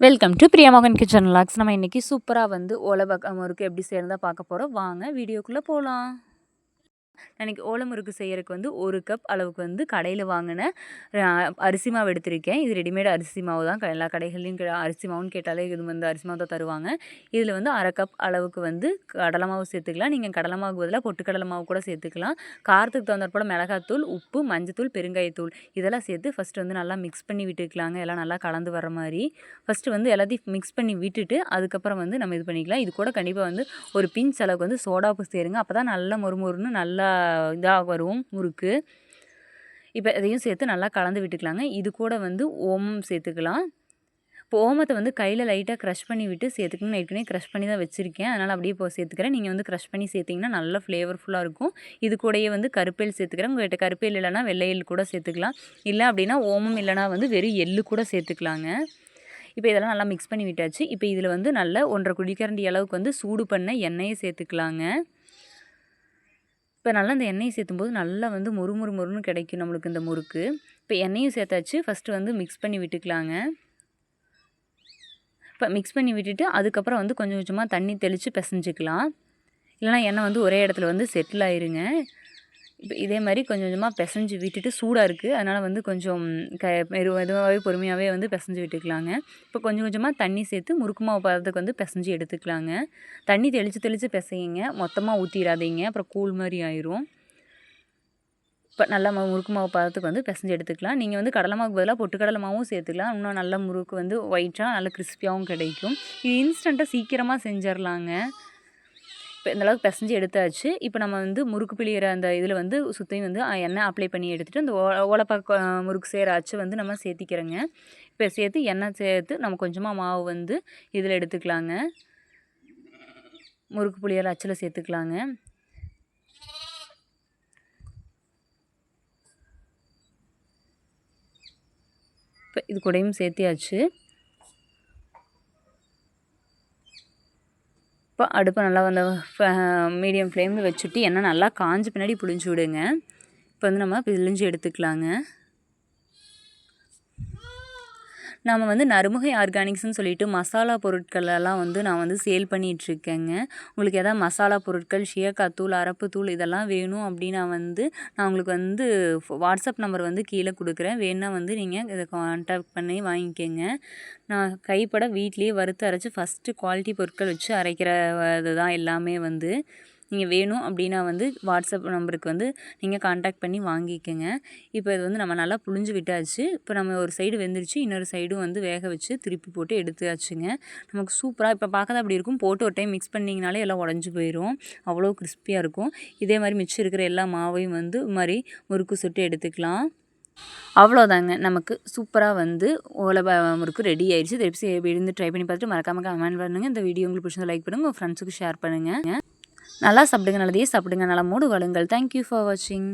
Welcome to Priyamohan kitchen logs நம்ம இன்றைக்கி சூப்பராக வந்து ஓலபக்க முறுக்கு எப்படி சேர்ந்தா பார்க்க போகிறோம் வாங்க வீடியோக்குள்ளே போகலாம் இன்றைக்கி ஓலமுறுக்கு செய்கிறதுக்கு வந்து ஒரு கப் அளவுக்கு வந்து கடையில் வாங்கின அரிசி மாவு எடுத்திருக்கேன். இது ரெடிமேட் அரிசி மாவு தான். எல்லா கடைகள்லையும் அரிசி மாவுன்னு கேட்டாலே இது வந்து அரிசி மாவு தான் தருவாங்க. இதில் வந்து அரை கப் அளவுக்கு வந்து கடலை மாவு சேர்த்துக்கலாம். நீங்கள் கடலை மாவு பதிலாக பொட்டுக்கடலை மாவு கூட சேர்த்துக்கலாம். காரத்துக்கு தகுந்தாற்போல் மிளகாத்தூள் உப்பு மஞ்சத்தூள் பெருங்காயத்தூள் இதெல்லாம் சேர்த்து ஃபஸ்ட்டு வந்து நல்லா மிக்ஸ் பண்ணி விட்டுக்கலாங்க. எல்லாம் நல்லா கலந்து வர மாதிரி ஃபஸ்ட்டு வந்து எல்லாத்தையும் மிக்ஸ் பண்ணி விட்டுட்டு அதுக்கப்புறம் வந்து நம்ம இது பண்ணிக்கலாம். இது கூட கண்டிப்பாக வந்து ஒரு பிஞ்ச் அளவுக்கு வந்து சோடாப்பு சேருங்க. அப்போ தான் நல்லா மொறுமொறுன்னு நல்லா இதாக வரும் முறுக்கு. இப்போ இதையும் சேர்த்து நல்லா கலந்து விட்டுக்கலாங்க. இது கூட வந்து ஓமம் சேர்த்துக்கலாம். இப்போ ஓமத்தை வந்து கையில் லைட்டாக க்ரஷ் பண்ணி விட்டு சேர்த்துக்கணும் ஏற்கனவே க்ரஷ் பண்ணி தான் வச்சுருக்கேன். அதனால் அப்படியே இப்போ சேர்த்துக்கிறேன். நீங்கள் வந்து க்ரஷ் பண்ணி சேர்த்திங்கன்னா நல்லா ஃப்ளேவர்ஃபுல்லாக இருக்கும். இது கூடயே வந்து கருப்பேல் சேர்த்துக்கிறேன். உங்கள்கிட்ட கருப்பேல் இல்லைனா வெள்ளையல் கூட சேர்த்துக்கலாம். இல்லை அப்படின்னா ஓமம் இல்லைனா வந்து வெறும் எள்ளு கூட சேர்த்துக்கலாங்க. இப்போ இதெல்லாம் நல்லா மிக்ஸ் பண்ணி விட்டாச்சு. இப்போ இதில் வந்து நல்ல ஒன்றரை குழிக்கரண்டி அளவுக்கு வந்து சூடு பண்ண எண்ணெயை சேர்த்துக்கலாங்க. இப்போ நல்லா இந்த எண்ணெயை சேர்த்தும்போது நல்லா வந்து மொறு மொறு மொறுன்னு கிடைக்கும் நம்மளுக்கு இந்த முறுக்கு. இப்போ எண்ணெயும் சேர்த்தாச்சு. ஃபஸ்ட்டு வந்து மிக்ஸ் பண்ணி விட்டுக்கலாங்க. இப்போ மிக்ஸ் பண்ணி விட்டுட்டு அதுக்கப்புறம் வந்து கொஞ்சம் கொஞ்சமாக தண்ணி தெளித்து பிசைஞ்சிக்கலாம். இல்லைனா எண்ணெய் வந்து ஒரே இடத்துல வந்து செட்டில் ஆயிருங்க. இப்போ இதே மாதிரி கொஞ்சம் கொஞ்சமாக பிசைஞ்சு விட்டுட்டு சூடாக இருக்குது அதனால் வந்து கொஞ்சம் க மெரு மெதுவாகவே பொறுமையாகவே வந்து பிசைஞ்சு விட்டுக்கலாங்க. இப்போ கொஞ்சம் கொஞ்சமாக தண்ணி சேர்த்து முறுக்கு மாவு பதத்துக்கு வந்து பிசைஞ்சு எடுத்துக்கலாங்க. தண்ணி தெளித்து தெளித்து பிசையுங்க. மொத்தமாக ஊற்றிடாதீங்க அப்புறம் கூழ் மாதிரி ஆயிரும். இப்போ நல்லா முறுக்கு மாவு பதத்துக்கு வந்து பிசைஞ்சு எடுத்துக்கலாம். நீங்கள் வந்து கடலை மாவுக்கு பதிலாக பொட்டுக்கடலை மாவும் சேர்த்துக்கலாம். இன்னும் நல்ல முறுக்கு வந்து ஒயிட்டாக நல்ல கிறிஸ்பியாகவும் கிடைக்கும். இது இன்ஸ்டண்ட்டாக சீக்கிரமாக செஞ்சிடலாங்க இப்போ இந்தளவுக்கு பிசைஞ்சு எடுத்தாச்சு. இப்போ நம்ம வந்து முறுக்கு பிழியிற அந்த இதில் வந்து சுற்றியும் வந்து எண்ணெய் அப்ளை பண்ணி எடுத்துகிட்டு அந்த ஓ ஓலப்பாக்க முறுக்கு செய்கிற அச்சு வந்து நம்ம சேர்த்திக்கிறோங்க. இப்போ சேர்த்து எண்ணெய் சேர்த்து நம்ம கொஞ்சமாக மாவு வந்து இதில் எடுத்துக்கலாங்க. முறுக்கு புளியற அச்சில் சேர்த்துக்கலாங்க. இப்போ இது கூடயும் சேர்த்தியாச்சு. இப்போ அடுப்பை நல்லா வந்து மீடியம் ஃப்ளேமில் வச்சுட்டு எண்ணெய் நல்லா காஞ்ச பின்னாடி புளிஞ்சு விடுங்க. இப்போ வந்து நம்ம பிழிஞ்சு எடுத்துக்கலாங்க. நம்ம வந்து நறுமுகை ஆர்கானிக்ஸ்னு சொல்லிட்டு மசாலா பொருட்களெல்லாம் வந்து நான் வந்து சேல் பண்ணிகிட்ருக்கேங்க உங்களுக்கு எதாவது மசாலா பொருட்கள் ஷியக்காய் தூள் அரப்பு தூள் இதெல்லாம் வேணும் அப்படின்னா வந்து நான் உங்களுக்கு வந்து வாட்ஸ்அப் நம்பர் வந்து கீழே கொடுக்குறேன். வேணால் வந்து நீங்கள் இதை கான்டாக்ட் பண்ணி வாங்கிக்கோங்க. நான் கைப்பட வீட்லேயே வறுத்து அரைச்சி ஃபஸ்ட்டு குவாலிட்டி பொருட்கள் வச்சு அரைக்கிற இதுதான் எல்லாமே வந்து. நீங்கள் வேணும் அப்படின்னா வந்து வாட்ஸ்அப் நம்பருக்கு வந்து நீங்கள் காண்டாக்ட் பண்ணி வாங்கிக்கோங்க. இப்போ இது வந்து நம்ம நல்லா புழிஞ்சு விட்டாச்சு. இப்போ நம்ம ஒரு சைடு வெந்துருச்சு. இன்னொரு சைடும் வந்து வேக வச்சு திருப்பி போட்டு எடுத்தாச்சுங்க. நமக்கு சூப்பராக இப்போ பார்க்கறது அப்படி இருக்கும். போட்டு ஒரு டைம் மிக்ஸ் பண்ணிங்கனாலே எல்லாம் உடஞ்சி போயிடும் அவ்வளோ கிறிஸ்பியாக இருக்கும். இதே மாதிரி மிச்சம் இருக்கிற எல்லா மாவையும் வந்து மாதிரி முறுக்கு சுட்டு எடுத்துக்கலாம். அவ்வளோதாங்க நமக்கு சூப்பராக வந்து ஓலை முறுக்கு ரெடி ஆயிடுச்சு. திருப்பி இருந்து ட்ரை பண்ணி பார்த்துட்டு மறக்காம கமெண்ட் பண்ணுங்கள் இந்த வீடியோ உங்களுக்கு பிடிச்சது லைக் பண்ணுங்கள் உங்கள் ஃப்ரெண்ட்ஸுக்கு ஷேர் பண்ணுங்கள் நல்லா சாப்பிடுங்க நல்லதையே சாப்பிடுங்க. நலமோடு வளுங்கள் தேங்க்யூ ஃபார் வாட்சிங்